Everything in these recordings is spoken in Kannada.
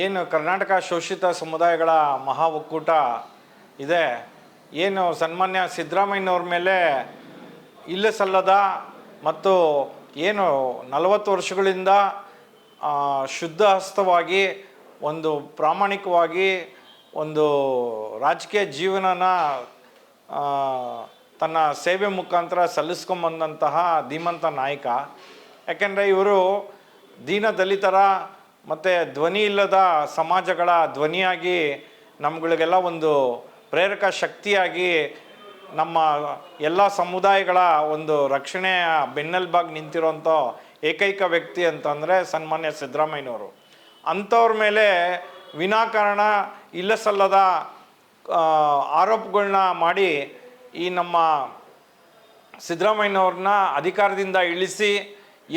ಏನು ಕರ್ನಾಟಕ ಶೋಷಿತ ಸಮುದಾಯಗಳ ಮಹಾ ಒಕ್ಕೂಟ ಇದೆ, ಏನು ಸನ್ಮಾನ್ಯ ಸಿದ್ದರಾಮಯ್ಯನವ್ರ ಮೇಲೆ ಇಲ್ಲ ಸಲ್ಲದ ಮತ್ತು ಏನು ನಲವತ್ತು ವರ್ಷಗಳಿಂದ ಶುದ್ಧ ಹಸ್ತವಾಗಿ, ಒಂದು ಪ್ರಾಮಾಣಿಕವಾಗಿ, ಒಂದು ರಾಜಕೀಯ ಜೀವನನ ತನ್ನ ಸೇವೆ ಮುಖಾಂತರ ಸಲ್ಲಿಸ್ಕೊಂಬಂದಂತಹ ಧೀಮಂತ ನಾಯಕ. ಯಾಕೆಂದರೆ ಇವರು ದೀನ ದಲಿತರ ಮತ್ತು ಧ್ವನಿ ಇಲ್ಲದ ಸಮಾಜಗಳ ಧ್ವನಿಯಾಗಿ ನಮ್ಗಳಿಗೆಲ್ಲ ಒಂದು ಪ್ರೇರಕ ಶಕ್ತಿಯಾಗಿ ನಮ್ಮ ಎಲ್ಲ ಸಮುದಾಯಗಳ ಒಂದು ರಕ್ಷಣೆಯ ಬೆನ್ನೆಲುಬಾಗಿ ನಿಂತಿರೋಂಥ ಏಕೈಕ ವ್ಯಕ್ತಿ ಅಂತಂದರೆ ಸನ್ಮಾನ್ಯ ಸಿದ್ದರಾಮಯ್ಯನವರು. ಅಂಥವ್ರ ಮೇಲೆ ವಿನಾಕಾರಣ ಇಲ್ಲ ಸಲ್ಲದ ಆರೋಪಗಳನ್ನ ಮಾಡಿ ಈ ನಮ್ಮ ಸಿದ್ದರಾಮಯ್ಯನವ್ರನ್ನ ಅಧಿಕಾರದಿಂದ ಇಳಿಸಿ,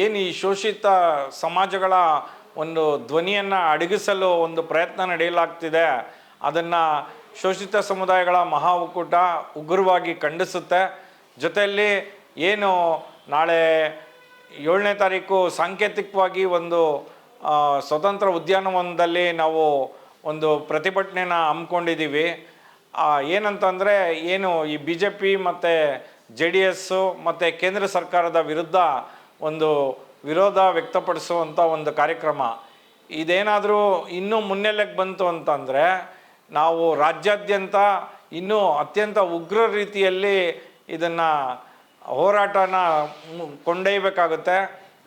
ಏನು ಈ ಶೋಷಿತ ಸಮಾಜಗಳ ಒಂದು ಧ್ವನಿಯನ್ನು ಅಡಗಿಸಲು ಒಂದು ಪ್ರಯತ್ನ ನಡೆಯಲಾಗ್ತಿದೆ. ಅದನ್ನು ಶೋಷಿತ ಸಮುದಾಯಗಳ ಮಹಾ ಒಕ್ಕೂಟ ಉಗ್ರವಾಗಿ ಖಂಡಿಸುತ್ತೆ. ಜೊತೆಯಲ್ಲಿ ಏನು ನಾಳೆ ಏಳನೇ ತಾರೀಕು ಸಾಂಕೇತಿಕವಾಗಿ ಒಂದು ಸ್ವತಂತ್ರ ಉದ್ಯಾನವನದಲ್ಲಿ ನಾವು ಒಂದು ಪ್ರತಿಭಟನೆನ ಹಮ್ಮಿಕೊಂಡಿದ್ದೀವಿ. ಏನಂತಂದರೆ ಏನು ಈ ಬಿ ಜೆ ಪಿ ಮತ್ತು ಜೆ ಡಿ ಎಸ್ಸು ಮತ್ತು ಕೇಂದ್ರ ಸರ್ಕಾರದ ವಿರುದ್ಧ ಒಂದು ವಿರೋಧ ವ್ಯಕ್ತಪಡಿಸುವಂಥ ಒಂದು ಕಾರ್ಯಕ್ರಮ. ಇದೇನಾದರೂ ಇನ್ನೂ ಮುನ್ನೆಲೆಗೆ ಬಂತು ಅಂತಂದರೆ, ನಾವು ರಾಜ್ಯಾದ್ಯಂತ ಇನ್ನೂ ಅತ್ಯಂತ ಉಗ್ರ ರೀತಿಯಲ್ಲಿ ಇದನ್ನು ಹೋರಾಟನ ಕೊಂಡೊಯ್ಯಬೇಕಾಗುತ್ತೆ.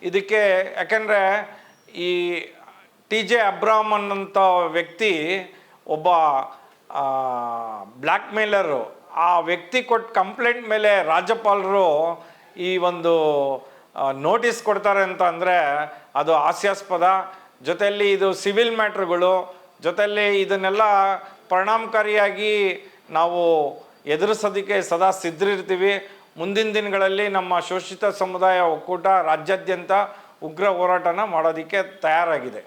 ಇದಕ್ಕೆ ಯಾಕೆಂದರೆ ಈ ಟಿ ಜೆ ಅಬ್ರಾಹಮ್ ಅನ್ನೋಂಥ ವ್ಯಕ್ತಿ ಒಬ್ಬ ಬ್ಲ್ಯಾಕ್ ಮೇಲರು ಆ ವ್ಯಕ್ತಿ ಕೊಟ್ಟ ಕಂಪ್ಲೇಂಟ್ ಮೇಲೆ ರಾಜ್ಯಪಾಲರು ಈ ಒಂದು ನೋಟಿಸ್ ಕೊಡ್ತಾರೆ ಅಂತ ಅಂದರೆ ಅದು ಹಾಸ್ಯಾಸ್ಪದ. ಜೊತೆಯಲ್ಲಿ ಇದು ಸಿವಿಲ್ ಮ್ಯಾಟ್ರ್ಗಳು ಜೊತೆಯಲ್ಲಿ ಇದನ್ನೆಲ್ಲ ಪರಿಣಾಮಕಾರಿಯಾಗಿ ನಾವು ಎದುರಿಸೋದಕ್ಕೆ ಸದಾ ಸಿದ್ಧರಿರ್ತೀವಿ. ಮುಂದಿನ ದಿನಗಳಲ್ಲಿ ನಮ್ಮ ಶೋಷಿತ ಸಮುದಾಯ ಒಕ್ಕೂಟ ರಾಜ್ಯಾದ್ಯಂತ ಉಗ್ರ ಹೋರಾಟನ ಮಾಡೋದಕ್ಕೆ ತಯಾರಾಗಿದೆ.